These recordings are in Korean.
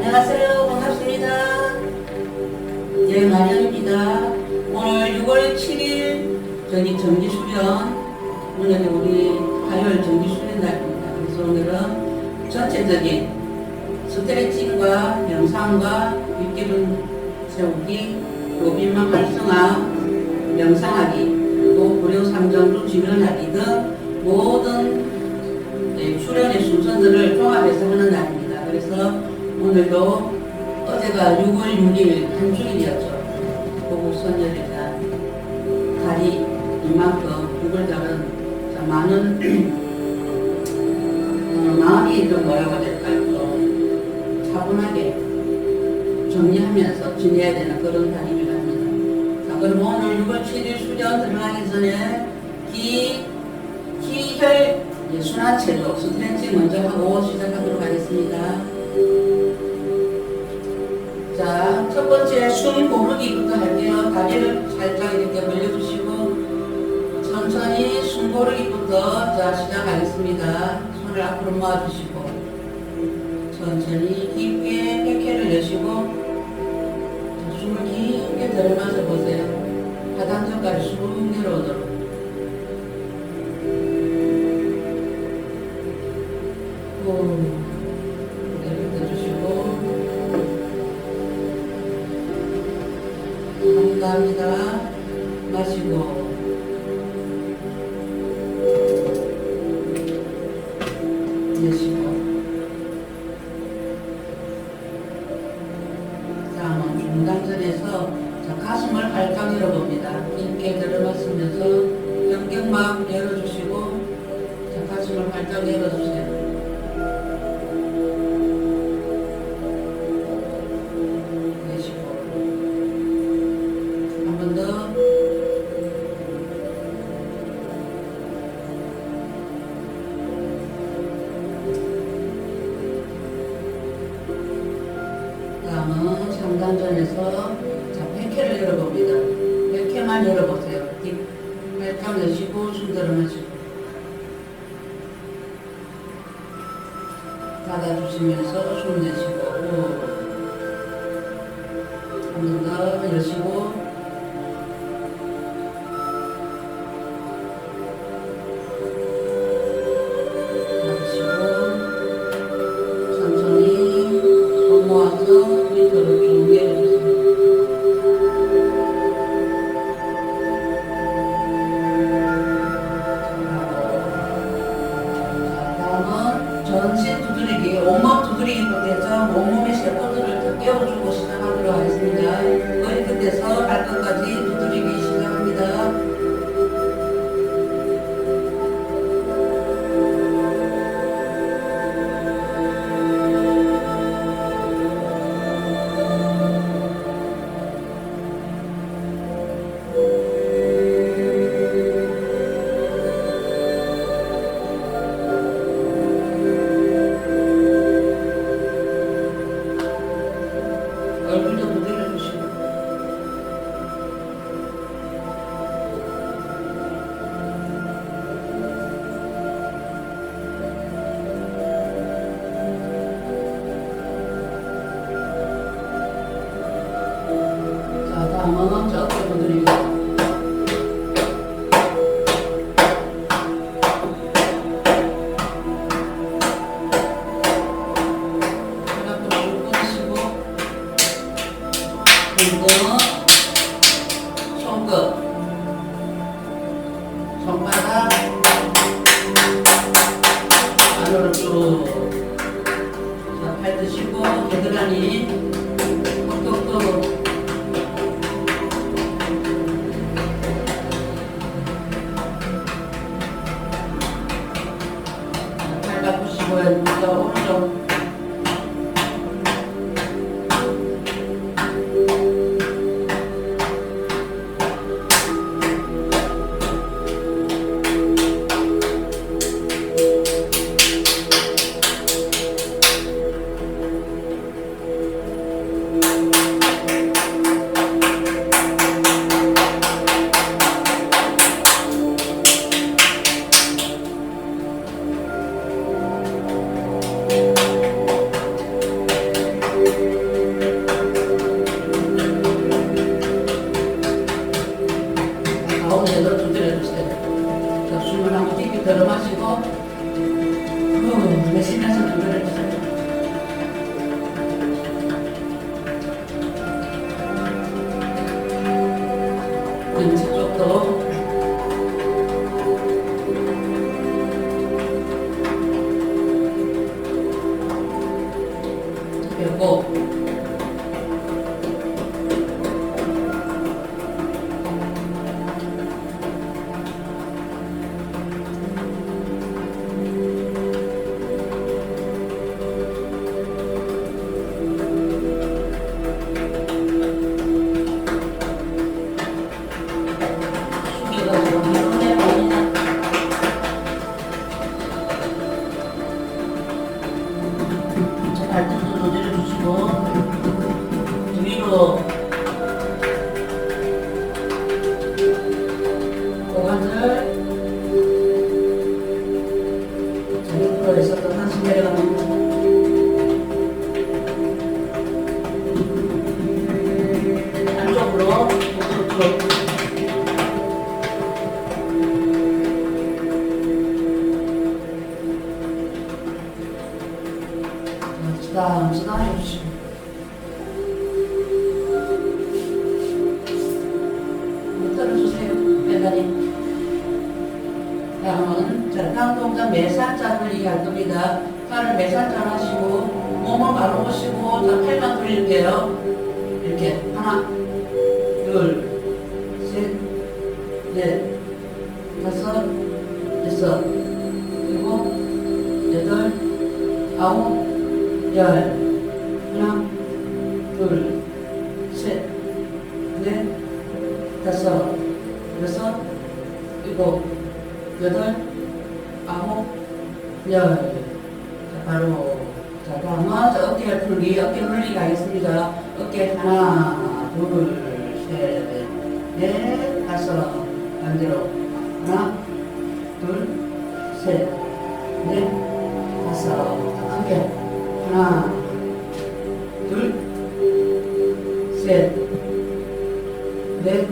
안녕하세요. 반갑습니다. 예, 마련입니다. 오늘 6월 7일 저기 정기수련, 오늘 우리 화요일 정기수련 날입니다. 그래서 오늘은 전체적인 스트레칭과 명상과 윗기름 세우기, 로빈만 활성화, 명상하기, 그리고 불효삼정주 진언하기 등 모든 네, 수련의 순서들을 종합해서 하는 날입니다. 그래서 오늘도 어제가 6월 6일 한주일이었죠. 고국선열이자 달이 이만큼 6월 달은 참 많은 어, 마음이 좀 뭐라고 될까요? 좀 차분하게 정리하면서 지내야 되는 그런 달이기도 합니다. 자, 그럼 오늘 6월 7일 수련 들어가기 전에 기, 기혈 예, 순환체조 스트레칭 먼저 하고 시작하도록 하겠습니다. 자, 첫 번째 숨 고르기부터 할게요. 다리를 살짝 이렇게 벌려주시고 천천히 숨 고르기부터 자 시작하겠습니다. 손을 앞으로 모아주시고 천천히 깊게 폐캐를 내쉬고 자, 숨을 깊게 들이마셔 보세요. 하단전까지 쑥 내려오도록. 후, 가슴을 활짝 열어봅니다. 깊게 들어마시면서 열어봅니다. 100회만 열어보세요. 벨탕 내쉬고 숨 들어마시고 닫아주시면서 숨 내쉬고 전신 두드리기, 온몸 두드리기부터 해서 온몸의 세포들을 다 깨워주고 시작하도록 하겠습니다. 머리 끝에서 발끝까지 Open 손바닥 안으로 쭉 자, 팔 드시고 겨드랑이 왼쪽도 그 다음은 자 다음 동작 매살자를 얘기할 겁니다 팔을 매살자 하시고 몸을 바로 보시고 자 팔만 돌릴게요. 이렇게 하나 둘 셋 넷 다섯 여섯 열 하나 둘셋넷 다섯 여섯 일곱 여덟 아홉 열. 자, 바로 자 다음은 자, 어깨 풀기 어깨 풀기 가겠습니다. 어깨 하나 둘셋넷 다섯 반대로. 하나 둘셋넷 하나 둘 셋 넷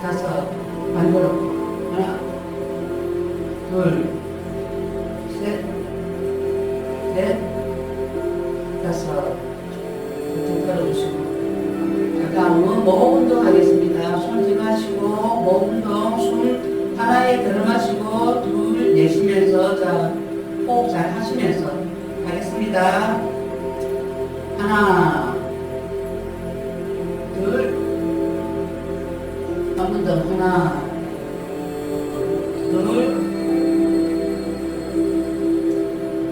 다섯 반대로 하나 둘 셋 넷 다섯. 등 깔아주시고. 자 다음은 목 운동 하겠습니다. 손 들마시고 목 운동 숨 하나에 들어마시고 둘 내쉬면서 자 호흡 잘 하시면서 하겠습니다. 하나 둘. 한 번 더 하나 둘.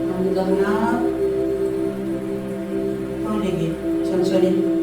한 번 더 하나. 돌리기 천천히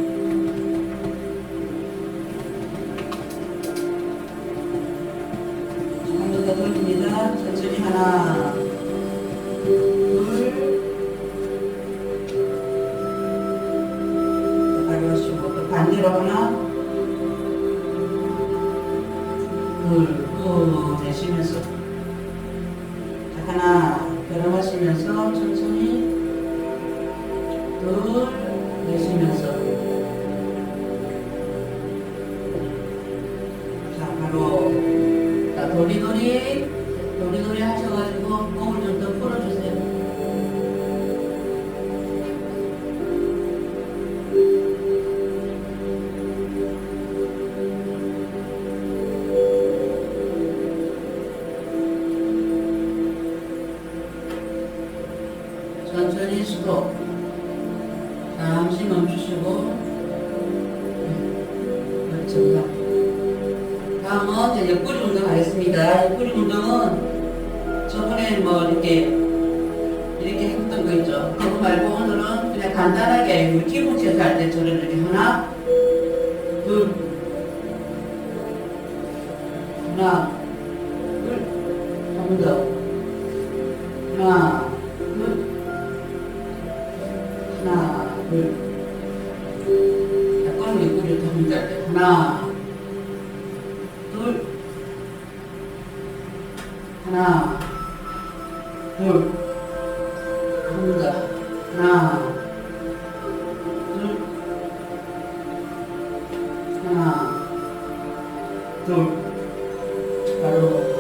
도리도리 도리도리 하셔가지고 몸을 좀더 풀어주세요 그거 말고 오늘은 그냥 간단하게 우리 기본 체스 할 때처럼 이렇게 하나? 둘. 하나. 둘 한 번 더. 하나 둘. 하나, 둘. 약간 옆구리를 더 흔들 때. 하나, 하나, 둘. 바로.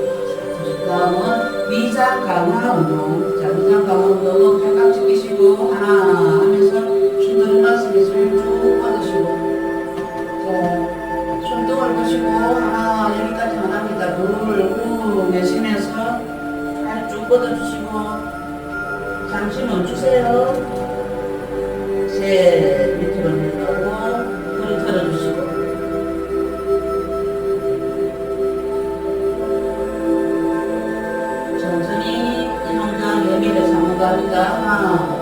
다음은 위 위장 강화 운동. 자, 위장 강화 운동은 팔꿈치 끼시고 하나 하면서 숨들을 마시면서 쭉 뻗으시고 자, 손등을 보시고 하나 여기까지만 합니다. 둘, 후 내쉬면서 다리 쭉 뻗어주시고 잠시 멈추세요. 셋, 예미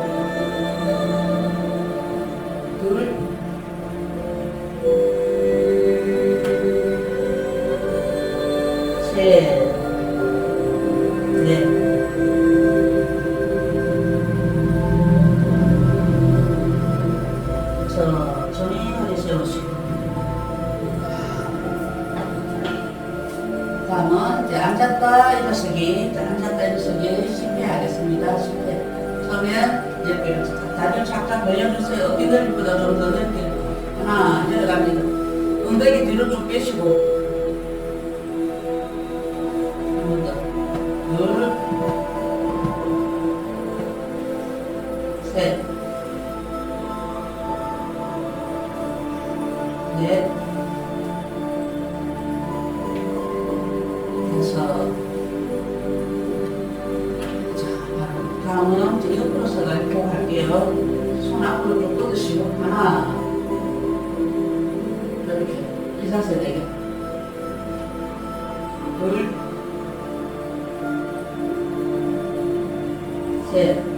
다리를 착착 벌려주세요. 어깨 넓이보다 좀 더 넓게. 하나, 내려갑니다. 엉덩이 뒤로 쭉 빼시고. 일사세 네 개, 둘, 셋,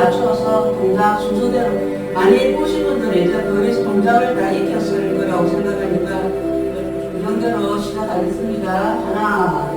맞춰서 동작 순서대로 많이 보신 분들은 이제 거기서 동작을 다 익혔을 거라고 생각하니까 그 정도로 시작하겠습니다. 하나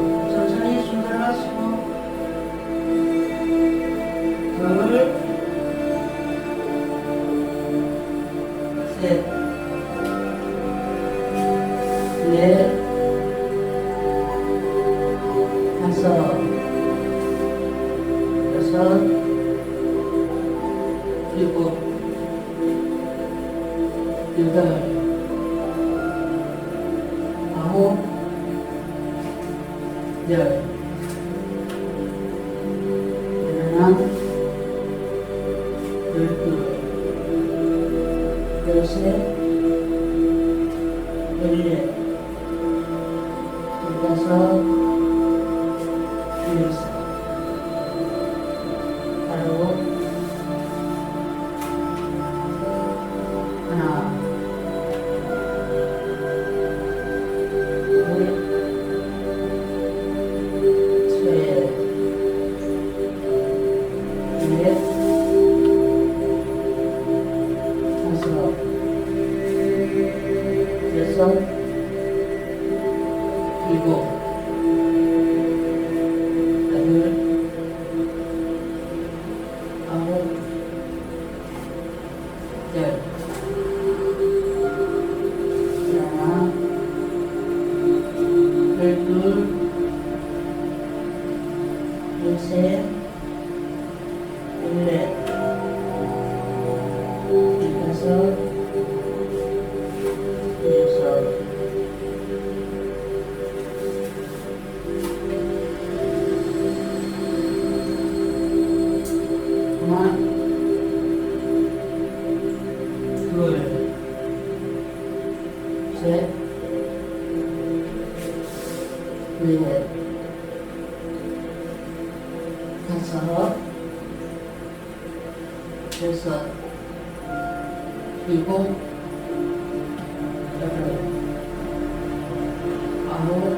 아홉, 열, 하나, 열둘, 열 열 아홉,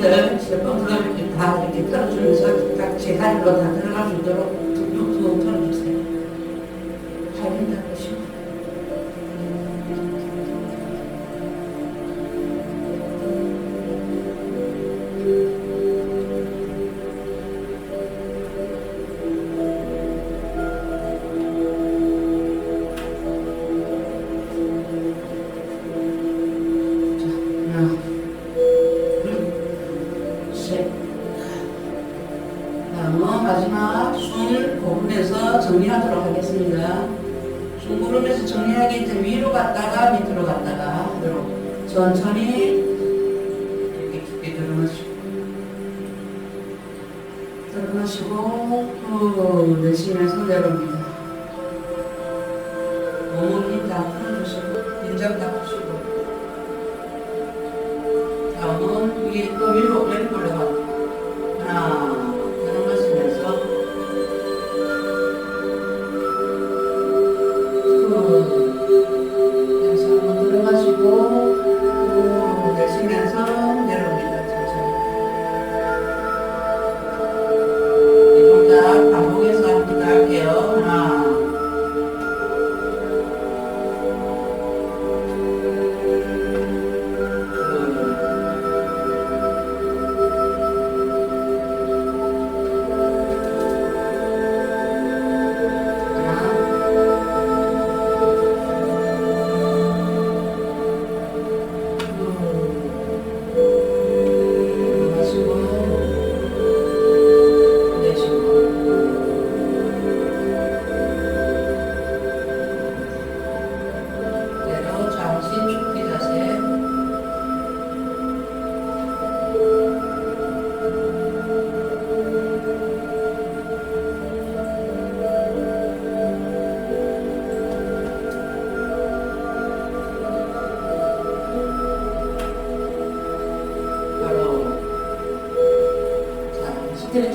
장기들 제품 들어갈 다 이렇게 털어주면서 각 제자리로 다 들어갈 수 있도록 숨 고르면서 정리하기 이제 위로 갔다가 밑으로 갔다가 하도록 천천히 이렇게 깊게 들어마시고 들어마시고 후 내쉬면서 내려옵니다.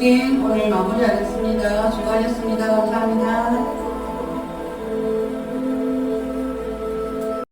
자 스트레칭 오늘 마무리하겠습니다.